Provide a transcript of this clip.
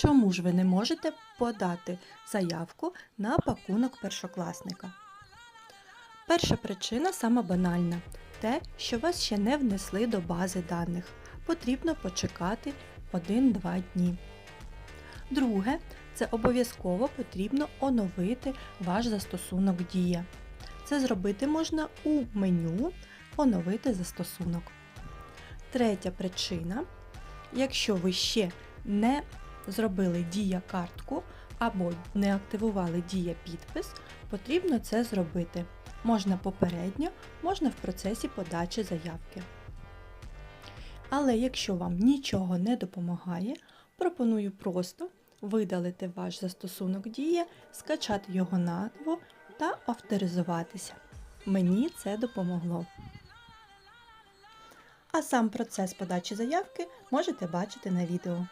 Чому ж ви не можете подати заявку на пакунок першокласника? Перша причина сама банальна те, що вас ще не внесли до бази даних. Потрібно почекати 1-2 дні. Друге, це обов'язково потрібно оновити ваш застосунок Дія. Це зробити можна у меню Оновити застосунок. Третя причина, якщо ви ще не зробили Дія картку або не активували Дія підпис, потрібно це зробити. Можна попередньо, можна в процесі подачі заявки. Але якщо вам нічого не допомагає, пропоную просто видалити ваш застосунок Дія, скачати його назву та авторизуватися. Мені це допомогло. А сам процес подачі заявки можете бачити на відео.